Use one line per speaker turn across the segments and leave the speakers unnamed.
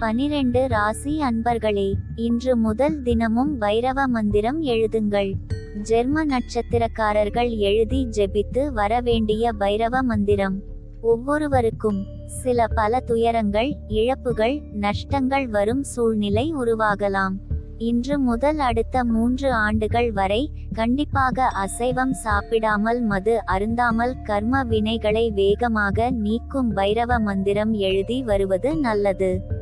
பனிரெண்டு ராசி அன்பர்களே இன்று முதல் தினமும் பைரவ மந்திரம் எழுதுங்கள். ஜெர்ம நட்சத்திரக்காரர்கள் எழுதி ஜெபித்து வரவேண்டிய பைரவ மந்திரம். ஒவ்வொருவருக்கும் சில பல துயரங்கள் இழப்புகள் நஷ்டங்கள் வரும் சூழ்நிலை உருவாகலாம். இன்று முதல் அடுத்த மூன்று ஆண்டுகள் வரை கண்டிப்பாக அசைவம் சாப்பிடாமல் மது அருந்தாமல் கர்ம வினைகளை வேகமாக நீக்கும் பைரவ மந்திரம் எழுதி வருவது நல்லது.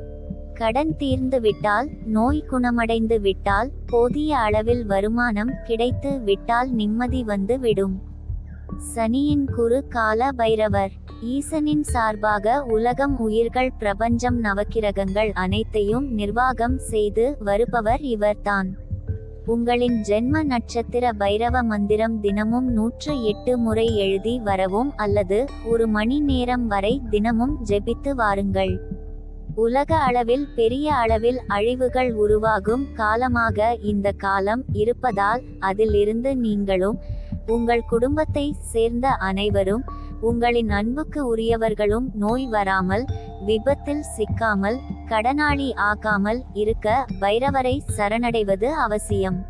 கடன் தீர்ந்து விட்டால் நோய் குணமடைந்து விட்டால் போதிய அளவில் வருமானம் கிடைத்து விட்டால் நிம்மதி வந்து விடும். சனியின் குரு கால பைரவர் ஈசனின் சார்பாக உலகம் உயிர்கள் பிரபஞ்சம் நவக்கிரகங்கள் அனைத்தையும் நிர்வாகம் செய்து வருபவர் இவர்தான். உங்களின் ஜென்ம நட்சத்திர பைரவ மந்திரம் தினமும் நூற்று எட்டு முறை எழுதி வரவும் அல்லது ஒரு மணி நேரம் வரை தினமும் ஜெபித்து வாருங்கள். உலக அளவில் பெரிய அளவில் அழிவுகள் உருவாகும் காலமாக இந்த காலம் இருப்பதால் அதிலிருந்து நீங்களும் உங்கள் குடும்பத்தை சேர்ந்த அனைவரும் உங்களின் அன்புக்கு உரியவர்களும் நோய் வராமல் விபத்தில் சிக்காமல் கடனாளி ஆகாமல் இருக்க பைரவரை சரணடைவது அவசியம்.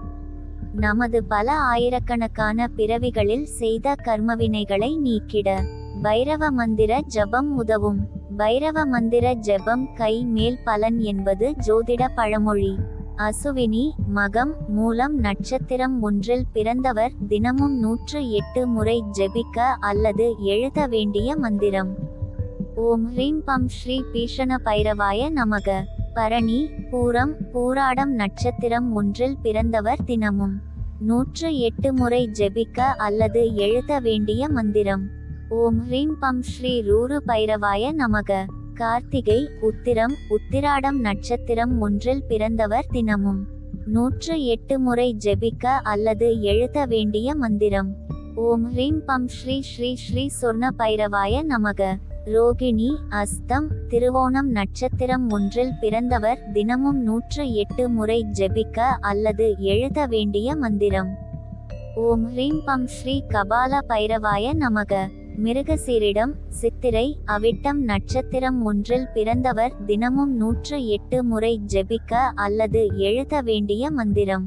நமது பல ஆயிரக்கணக்கான பிறவிகளில் செய்த கர்மவினைகளை நீக்கிட பைரவ மந்திர ஜபம் உதவும். பைரவ மந்திர ஜெபம் கை மேல் பலன் என்பது ஜோதிட பழமொழி. அசுவினி மகம் மூலம் நட்சத்திரம் ஒன்றில் பிறந்தவர் தினமும் நூற்று எட்டு முறை ஜெபிக்க அல்லது எழுத வேண்டிய மந்திரம். ஓம் ஹ்ரீம் பம் ஸ்ரீ பீஷண பைரவாய நமக. பரணி பூரம் பூராடம் நட்சத்திரம் ஒன்றில் பிறந்தவர் தினமும் நூற்று எட்டு முறை ஜெபிக்க அல்லது எழுத வேண்டிய மந்திரம். ஓம் ஹ்ரீம் பம் ஸ்ரீ ரூரு பைரவாய நமக. கார்த்திகை உத்திரம் உத்திராடம் நட்சத்திரம் ஒன்றில் பிறந்தவர் தினமும். நூற்று எட்டு முறை ஜெபிக்க அல்லது எழுத வேண்டிய மந்திரம். ஓம் ஹ்ரீம் பம் ஸ்ரீ ஸ்ரீ ஸ்ரீ சொர்ண பைரவாய நமக. ரோகிணி அஸ்தம் திருவோணம் நட்சத்திரம் ஒன்றில் பிறந்தவர் தினமும் நூற்று எட்டு முறை ஜெபிக்க அல்லது எழுத வேண்டிய மந்திரம். ஓம் ஹ்ரீம் பம் ஸ்ரீ கபால பைரவாய நமக. மிருகசீரிடம் சித்திரை அவிட்டம் நட்சத்திரம் ஒன்றில் பிறந்தவர் தினமும் நூற்று எட்டு முறை ஜெபிக்க அல்லது எழுத வேண்டிய மந்திரம்.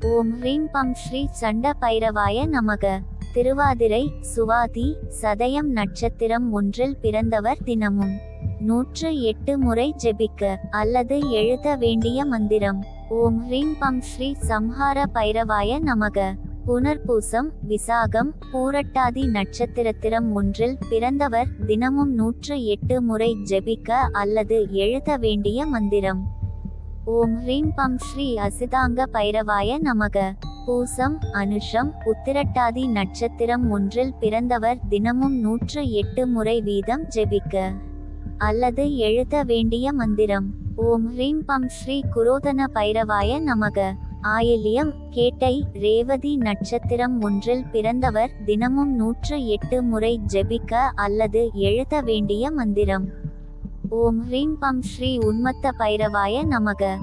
ஓம் ஹ்ரீம் பம் ஸ்ரீ சண்ட பைரவாய நமக. திருவாதிரை சுவாதி சதயம் நட்சத்திரம் ஒன்றில் பிறந்தவர் தினமும் நூற்று எட்டு முறை ஜெபிக்க அல்லது எழுத வேண்டிய மந்திரம். ஓம் ஹ்ரீம் பம் ஸ்ரீ சம்ஹார பைரவாய நமக. புனர்பூசம் விசாகம் பூரட்டாதி நட்சத்திரத்திரம் ஒன்றில் பிறந்தவர் தினமும் நூற்று எட்டு முறை ஜெபிக்க அல்லது எழுத வேண்டிய மந்திரம். ஓம் ஹ்ரீம் பம் ஸ்ரீ அசிதாங்க பைரவாய நமக. பூசம் அனுஷம் உத்திரட்டாதி நட்சத்திரம் ஒன்றில் பிறந்தவர் தினமும் நூற்று எட்டு முறை வீதம் ஜெபிக்க அல்லது எழுத வேண்டிய மந்திரம். ஓம் ஹ்ரீம் பம் ஸ்ரீ குரோதன பைரவாய நமக. ஆயில்யம் கேட்டை ரேவதி நட்சத்திரம் ஒன்றில் பிறந்தவர் தினமும் நூற்று எட்டு முறை ஜெபிக்க அல்லது எழுத வேண்டிய மந்திரம். ஓம் ஹ்ரீம் பம் ஸ்ரீ உன்மத்த பைரவாய நமக.